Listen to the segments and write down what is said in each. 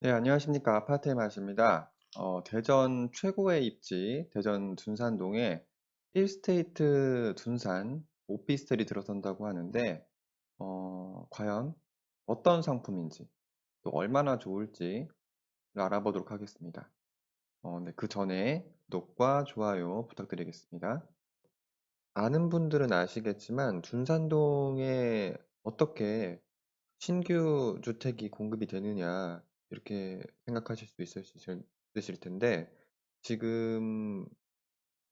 네, 안녕하십니까. 아파트의 맛입니다. 어, 대전 최고의 입지, 대전 둔산동에 힐스테이트 둔산 오피스텔이 들어선다고 하는데, 어, 과연 어떤 상품인지, 또 얼마나 좋을지 알아보도록 하겠습니다. 어, 네, 그 전에 구독과 좋아요 부탁드리겠습니다. 아는 분들은 아시겠지만, 둔산동에 어떻게 신규 주택이 공급이 되느냐, 이렇게 생각하실 수 있으실, 있으실 텐데, 지금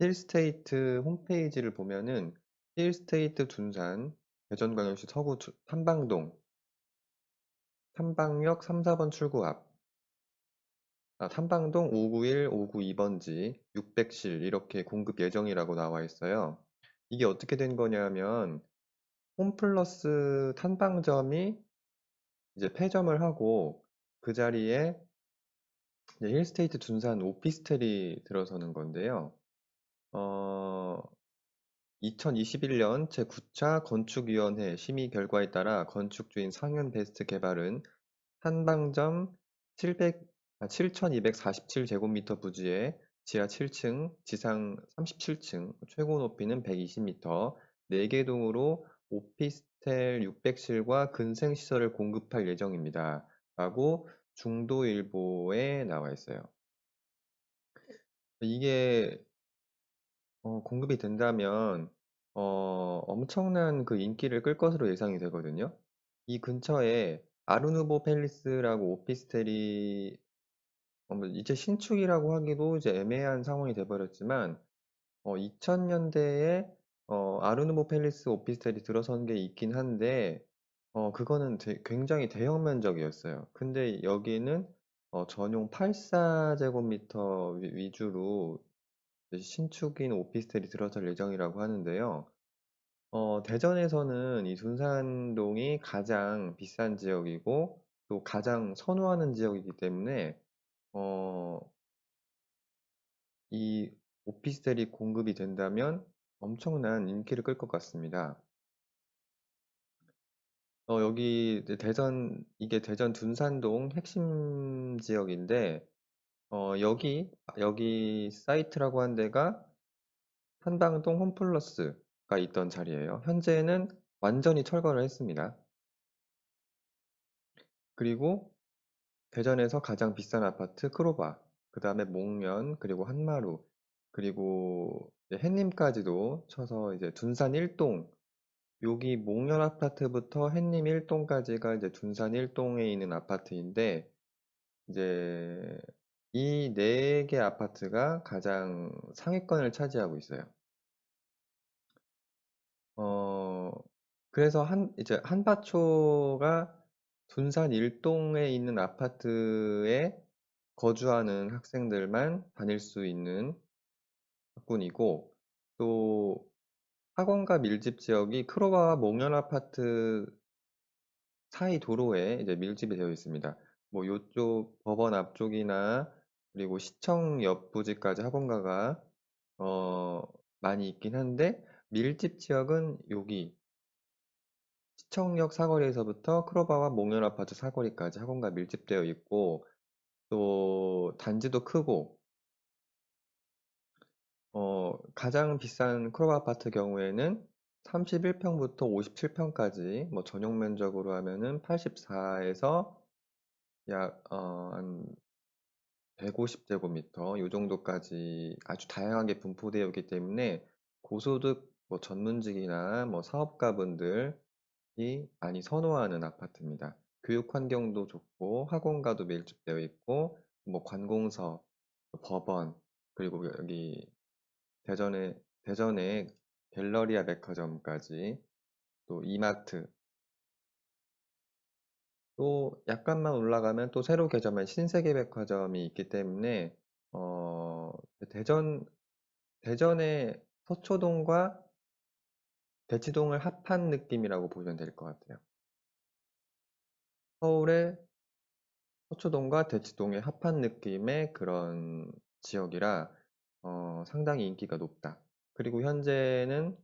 힐스테이트 홈페이지를 보면은 힐스테이트 둔산, 대전광역시 서구 두- 탐방동, 탐방역 3, 4번 출구 앞, 아, 탐방동 591, 592번지, 600실 이렇게 공급 예정이라고 나와 있어요. 이게 어떻게 된 거냐면 홈플러스 탐방점이 이제 폐점을 하고 그 자리에 이제 힐스테이트 둔산 오피스텔이 들어서는 건데요. 어, 2021년 제9차 건축위원회 심의 결과에 따라 건축주인 상현 베스트 개발은 한방점 700, 7,247제곱미터 부지에 지하 7층, 지상 37층, 최고 높이는 120m, 4개 동으로 오피스텔 600실과 근생시설을 공급할 예정입니다. 라고 중도일보에 나와 있어요. 이게 어, 공급이 된다면 어, 엄청난 그 인기를 끌 것으로 예상이 되거든요. 이 근처에 아르누보 팰리스라고 오피스텔이 어, 뭐 이제 신축이라고 하기도 이제 애매한 상황이 돼버렸지만 어, 2000년대에 어, 아르누보 팰리스 오피스텔이 들어선 게 있긴 한데 어, 그거는 되- 굉장히 대형 면적이었어요. 근데 여기는 어, 전용 84 제곱미터 위주로 신축인 오피스텔이 들어설 예정이라고 하는데요. 어, 대전에서는 이 둔산동이 가장 비싼 지역이고 또 가장 선호하는 지역이기 때문에 어, 이 오피스텔이 공급이 된다면 엄청난 인기를 끌 것 같습니다. 어, 여기 대전, 이게 대전 둔산동 핵심 지역인데, 어, 여기, 여기 사이트라고 한 데가 한방동 홈플러스가 있던 자리예요. 현재는 완전히 철거를 했습니다. 그리고 대전에서 가장 비싼 아파트 크로바, 그 다음에 목면, 그리고 한마루, 그리고 이제 햇님까지도 쳐서 이제 둔산 1동, 여기 목련 아파트부터 햇님 1동까지가 이제 둔산 1동에 있는 아파트인데, 이제 이 네 개 아파트가 가장 상위권을 차지하고 있어요. 어, 그래서 한, 이제 한바초가 둔산 일동에 있는 아파트에 거주하는 학생들만 다닐 수 있는 학군이고, 또 학원과 밀집 지역이 크로바와 목련 아파트 사이 도로에 이제 밀집이 되어 있습니다. 뭐 요쪽 법원 앞쪽이나 그리고 시청 옆 부지까지 학원가가 어, 많이 있긴 한데 밀집 지역은 여기 시청역 사거리에서부터 크로바와 목련 아파트 사거리까지 학원가 밀집되어 있고 또 단지도 크고 어, 가장 비싼 크로바 아파트 경우에는 31평부터 57평까지 뭐 전용 면적으로 하면은 84에서 약 어, 한 150제곱미터 이 정도까지 아주 다양하게 분포되어 있기 때문에 고소득 뭐 전문직이나 뭐 사업가분들이 많이 선호하는 아파트입니다. 교육 환경도 좋고 학원가도 밀집되어 있고 뭐 관공서, 법원 그리고 여기 대전에 대전에 갤러리아 백화점까지 또 이마트 또 약간만 올라가면 또 새로 개점한 신세계 백화점이 있기 때문에 어, 대전 대전의 서초동과 대치동을 합한 느낌이라고 보시면 될 것 같아요. 서울의 서초동과 대치동의 합한 느낌의 그런 지역이라 어, 상당히 인기가 높다. 그리고 현재는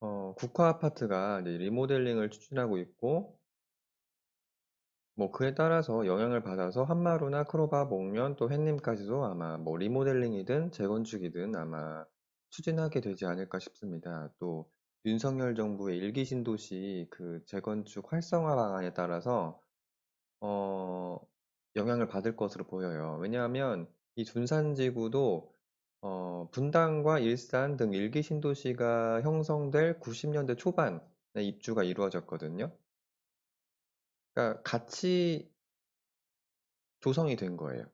어, 국화 아파트가 이제 리모델링을 추진하고 있고 뭐 그에 따라서 영향을 받아서 한마루나 크로바 목련 또 햇님까지도 아마 뭐 리모델링이든 재건축이든 아마 추진하게 되지 않을까 싶습니다. 또 윤석열 정부의 일기 신도시 그 재건축 활성화 방안에 따라서 어, 영향을 받을 것으로 보여요. 왜냐하면 이 둔산지구도 어, 분당과 일산 등 일기 신도시가 형성될 90년대 초반에 입주가 이루어졌거든요. 그러니까 같이 조성이 된 거예요.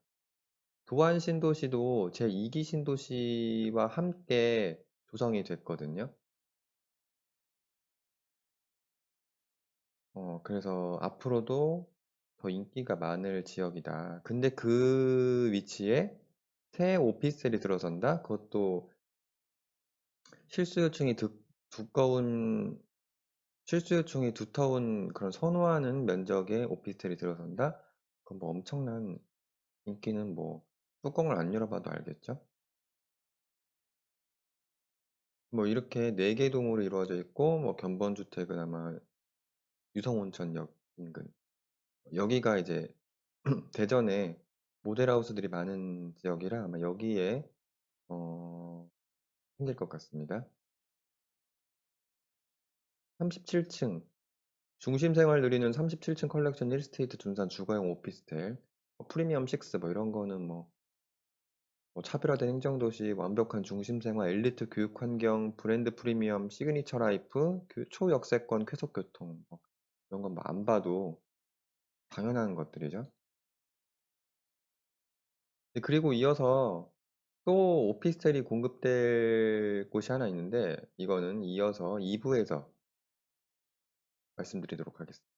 도안 신도시도 제2기 신도시와 함께 조성이 됐거든요. 어, 그래서 앞으로도 더 인기가 많을 지역이다. 근데 그 위치에 새 오피스텔이 들어선다? 그것도 실수요층이 두, 두꺼운, 실수요층이 두터운 그런 선호하는 면적의 오피스텔이 들어선다? 그건 뭐 엄청난 인기는 뭐 뚜껑을 안 열어봐도 알겠죠? 뭐 이렇게 네 개 동으로 이루어져 있고 뭐 견본주택은 아마 유성온천역 인근 여기가 이제 대전에 모델하우스들이 많은 지역이라 아마 여기에 어, 생길 것 같습니다. 37층 중심 생활 누리는 37층 컬렉션 1스테이트 둔산 주거용 오피스텔 뭐 프리미엄 6뭐 이런 거는 뭐, 뭐 차별화된 행정도시 완벽한 중심 생활 엘리트 교육 환경 브랜드 프리미엄 시그니처 라이프 그 초역세권 쾌속교통 뭐 이런 건뭐안 봐도 당연한 것들이죠. 네, 그리고 이어서 또 오피스텔이 공급될 곳이 하나 있는데 이거는 이어서 2부에서 말씀드리도록 하겠습니다.